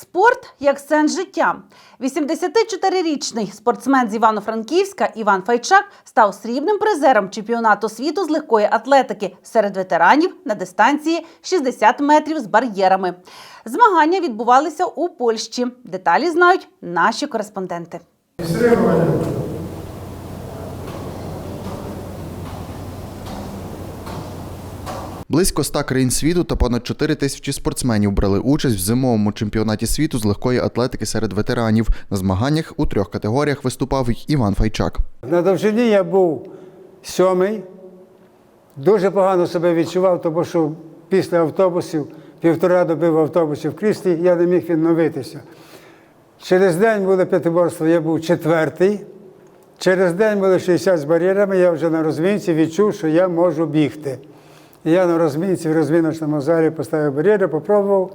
Спорт як сенс життя. 84-річний спортсмен з Івано-Франківська Іван Файчак став срібним призером чемпіонату світу з легкої атлетики серед ветеранів на дистанції 60 метрів з бар'єрами. Змагання відбувалися у Польщі. Деталі знають наші кореспонденти. Близько 100 країн світу та понад 4 тисячі спортсменів брали участь в зимовому чемпіонаті світу з легкої атлетики серед ветеранів. На змаганнях у трьох категоріях виступав Іван Файчак. На довжині я був сьомий. Дуже погано себе відчував, тому що після автобусів, півтора доби в автобусі в кріслі, я не міг відновитися. Через день було п'ятиборство, я був четвертий. Через день були 60 з бар'єрами, я вже на розмінці відчув, що я можу бігти. Я на розмінці в розміночному залі поставив бар'єри, попробував.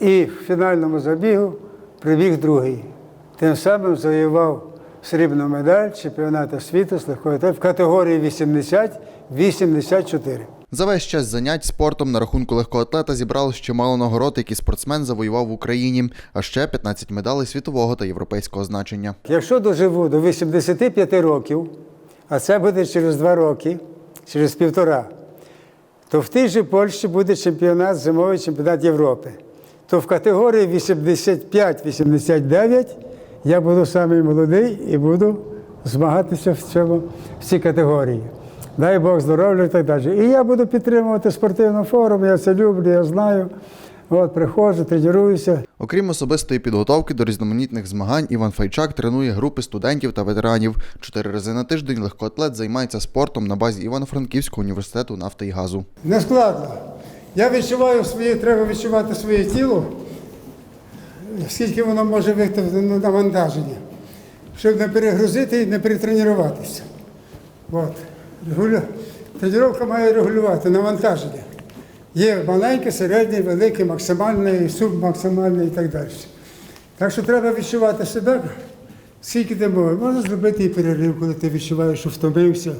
І в фінальному забігу прибіг другий. Тим самим завоював срібну медаль чемпіонату світу з легкої в категорії 80-84. За весь час занять спортом на рахунку легкоатлета зібралось чимало нагород, які спортсмен завоював в Україні, а ще 15 медалей світового та європейського значення. Якщо доживу до 85 років, а це буде через два роки, через півтора, то в тій же Польщі буде чемпіонат, зимовий чемпіонат Європи. То в категорії 85-89 я буду самий молодий і буду змагатися в цьому в цій категорії. Дай Бог здоров'я і так далі. І я буду підтримувати спортивну форму, я це люблю, я знаю. От, приходжу, тренуюся. Окрім особистої підготовки до різноманітних змагань, Іван Файчак тренує групи студентів та ветеранів. Чотири рази на тиждень легкоатлет займається спортом на базі Івано-Франківського університету нафти і газу. Не складно. Я відчуваю своє, треба відчувати своє тіло, скільки воно може витягти на навантаження, щоб не перегрузити і не перетренуватися. От. Тренування має регулювати навантаження. Є маленьке, середнє, велике, максимальне, субмаксимальне і так далі. Так що треба відчувати себе, скільки ти можеш. Можна зробити і перерив, коли ти відчуваєш, що втомився,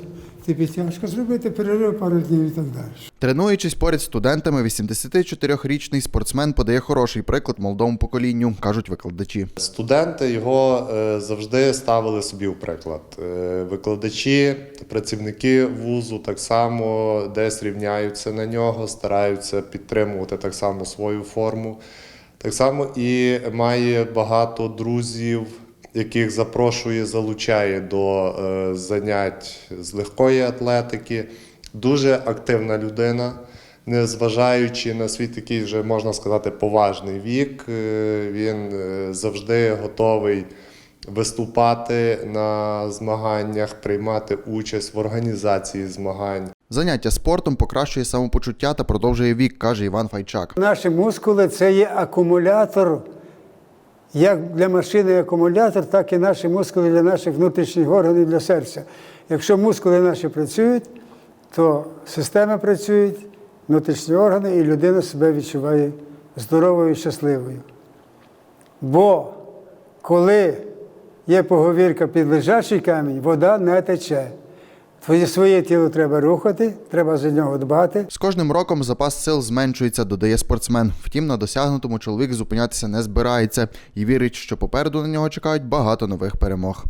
тобі тяжко зробити перерив пару днів і так далі. Тренуючись поряд з студентами, 84-річний спортсмен подає хороший приклад молодому поколінню, кажуть викладачі. Студенти його е, завжди ставили собі в приклад. Е, Викладачі, працівники вузу так само десь рівняються на нього, стараються підтримувати так само свою форму. Так само і має багато друзів, яких запрошує, залучає до е, занять з легкої атлетики. Дуже активна людина, незважаючи на свій такий вже можна сказати поважний вік, е, він е, завжди готовий виступати на змаганнях, приймати участь в організації змагань. Заняття спортом покращує самопочуття та продовжує вік, каже Іван Файчак. Наші мускули це є акумулятор. Як для машини акумулятор, так і наші мускули для наших внутрішніх органів для серця. Якщо мускули наші працюють, то системи працюють, внутрішні органи, і людина себе відчуває здоровою і щасливою. Бо коли є поговірка під лежачий камінь, вода не тече. Твоє своє тіло треба рухати, треба за нього дбати. З кожним роком запас сил зменшується, додає спортсмен. Втім, на досягнутому чоловік зупинятися не збирається і вірить, що попереду на нього чекають багато нових перемог.